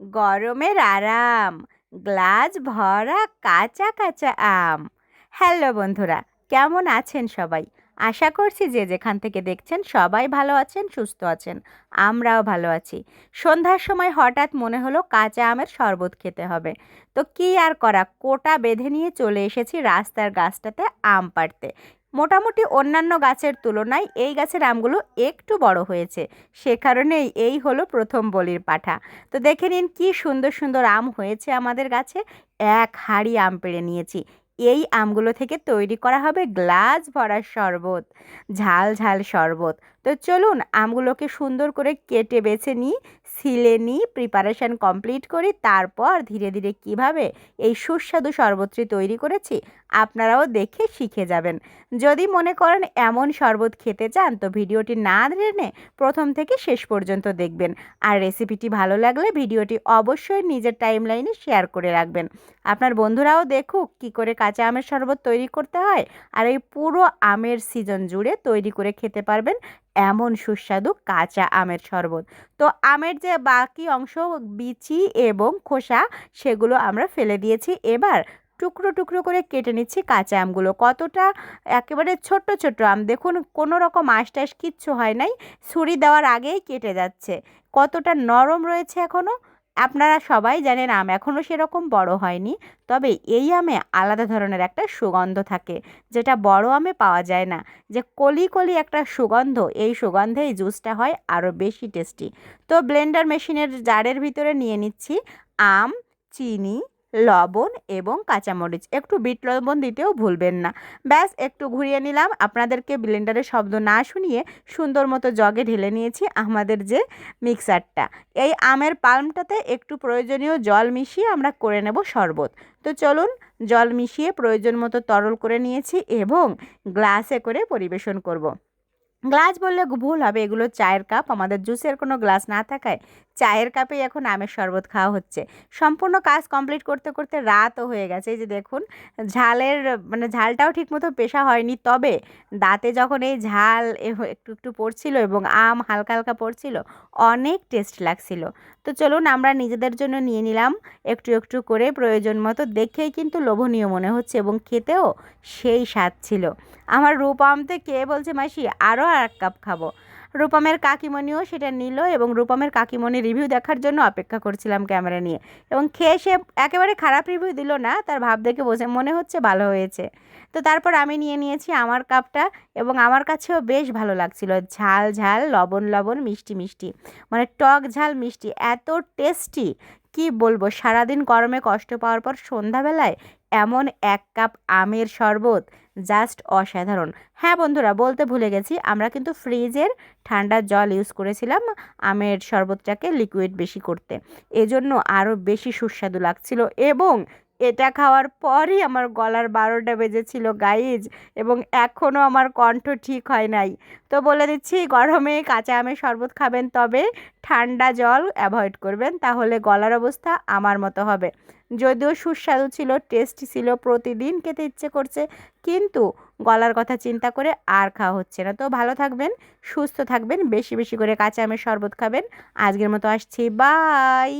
গরমের আরাম, গ্লাস ভরা কাঁচা কাঁচা আম। হ্যালো বন্ধুরা, কেমন আছেন সবাই? আশা করছি যে যেখান থেকে দেখছেন সবাই ভালো আছেন, সুস্থ আছেন, আমরাও ভালো আছি। সন্ধ্যার সময় হঠাৎ মনে হলো কাঁচা আমের শরবত খেতে হবে। তো কী আর করা, কোটা বেঁধে নিয়ে চলে এসেছি রাস্তার গাছটাতে আম পাড়তে। মোটামুটি অন্যান্য গাছের তুলনায় এই গাছের আমগুলো একটু বড় হয়েছে। সে কারণেই এই হলো প্রথম বলির পাঠা। তো দেখে নিন কি সুন্দর সুন্দর আম হয়েছে আমাদের গাছে। এক হাড়ি আম পেড়ে নিয়েছি। এই আমগুলো থেকে তৈরি করা হবে গ্লাস ভরা শরবত। ঝাল ঝাল শরবত। তো চলুন আমগুলোকে সুন্দর করে কেটে বেছে নিই, সিলে নিই প্রিপারেশান কমপ্লিট করি, তারপর ধীরে ধীরে কীভাবে এই সুস্বাদু শরবতটি তৈরি করেছি আপনারাও দেখে শিখে যাবেন। যদি মনে করেন এমন শরবত খেতে চান তো ভিডিওটি না টেনে প্রথম থেকে শেষ পর্যন্ত দেখবেন। আর রেসিপিটি ভালো লাগলে ভিডিওটি অবশ্যই নিজের টাইমলাইনে শেয়ার করে রাখবেন। আপনার বন্ধুরাও দেখুক কি করে কাঁচা আমের শরবত তৈরি করতে হয় আর এই পুরো আমের সিজন জুড়ে তৈরি করে খেতে পারবেন এমন সুস্বাদু কাঁচা আমের শরবত। তো আমের যে বাকি অংশ, বিচি এবং খোসা, সেগুলো আমরা ফেলে দিয়েছি। এবার টুকরো টুকরো করে কেটে নিচ্ছি কাঁচা আমগুলো। কতটা একেবারে ছোট্ট ছোট্ট আম, দেখুন কোনো রকম আশ টাশ কিচ্ছু হয় নাই, ছুরি দেওয়ার আগেই কেটে যাচ্ছে। কতটা নরম রয়েছে এখনও আপনারা সবাই জানেন আম এখনও সেরকম বড় হয়নি, তবে এই আমে আলাদা ধরনের একটা সুগন্ধ থাকে, যেটা বড় আমে পাওয়া যায় না। যে কলি কলি একটা সুগন্ধ, এই সুগন্ধে এই জুসটা হয় আরও বেশি টেস্টি। তো ব্লেন্ডার মেশিনের জারের ভিতরে নিয়ে নিচ্ছি আম, চিনি লবণ এবং কাঁচামরিচ। একটু বিট লবণ দিতেও ভুলবেন না। ব্যাস, একটু ঘুরিয়ে নিলাম। আপনাদেরকে ব্লেন্ডারের শব্দ না শুনিয়ে সুন্দর মতো জগে ঢেলে নিয়েছি আমাদের যে মিক্সারটা এই আমের পাল্মটাতে একটু প্রয়োজনীয় জল মিশিয়ে আমরা করে নেব শরবত। তো চলুন, জল মিশিয়ে প্রয়োজন মতো তরল করে নিয়েছি এবং গ্লাসে করে পরিবেশন করব। গ্লাস বললে ভুল হবে, এগুলো চায়ের কাপ। আমাদের জুসের কোনো গ্লাস না থাকায় চায়ের কাপেই এখন আমের শরবত খাওয়া হচ্ছে। সম্পূর্ণ কাজ কমপ্লিট করতে করতে রাতও হয়ে গেছে। এই যে দেখুন, ঝালের মানে ঝালটাও ঠিকমতো পেশা হয়নি। তবে দাঁতে যখন এই ঝাল একটু একটু পড়ছিল এবং আম হালকা হালকা পড়ছিল, অনেক টেস্ট লাগছিল। তো চলুন, আমরা নিজেদের জন্য নিয়ে নিলাম একটু একটু করে প্রয়োজন মতো। দেখেই কিন্তু লোভনীয় মনে হচ্ছে এবং খেতেও সেই স্বাদ ছিল। আমার রূপ আমতে কে বলছে, মাসি আরও আর এক কাপ খাব। রূপমের কাকিমণিও সেটা নিল এবং রূপমের কাকিমণি রিভিউ দেখার জন্য অপেক্ষা করছিলাম ক্যামেরা নিয়ে এবং খেয়ে সে একেবারে খারাপ রিভিউ দিল না, তার ভাব দেখে বসে মনে হচ্ছে ভালো হয়েছে। তো তারপর আমি নিয়ে নিয়েছি আমার কাপটা এবং আমার কাছেও বেশ ভালো লাগছিল, ঝাল ঝাল, লবণ লবণ, মিষ্টি মিষ্টি মানে টক ঝাল মিষ্টি, এত টেস্টি কি বলব? সারাদিন গরমে কষ্ট পাওয়ার পর সন্ধ্যাবেলায় এমন এক কাপ আমের শরবত জাস্ট অসাধারণ। হ্যাঁ বন্ধুরা, বলতে ভুলে গেছি, আমরা কিন্তু ফ্রিজের ঠান্ডা জল ইউজ করেছিলাম আমের শরবতটাকে লিকুইড বেশি করতে। এজন্য আরও বেশি সুস্বাদু লাগছিল এবং এটা খাওয়ার পরই আমার গলার বারোটা বেজেছিল গাইজ এবং এখনও আমার কণ্ঠ ঠিক হয় নাই। তো বলে দিচ্ছি, গরমে কাঁচা আমের শরবত খাবেন তবে ঠান্ডা জল অ্যাভয়েড করবেন, তাহলে গলার অবস্থা আমার মতো হবে। যদিও সুস্বাদু ছিল টেস্টি ছিল, প্রতিদিন খেতে ইচ্ছে করছে, কিন্তু গলার কথা চিন্তা করে আর খাওয়া হচ্ছে না। তো ভালো থাকবেন, সুস্থ থাকবেন, বেশি বেশি করে কাঁচা আমের শরবত খাবেন। আজকের মতো আসছি বাই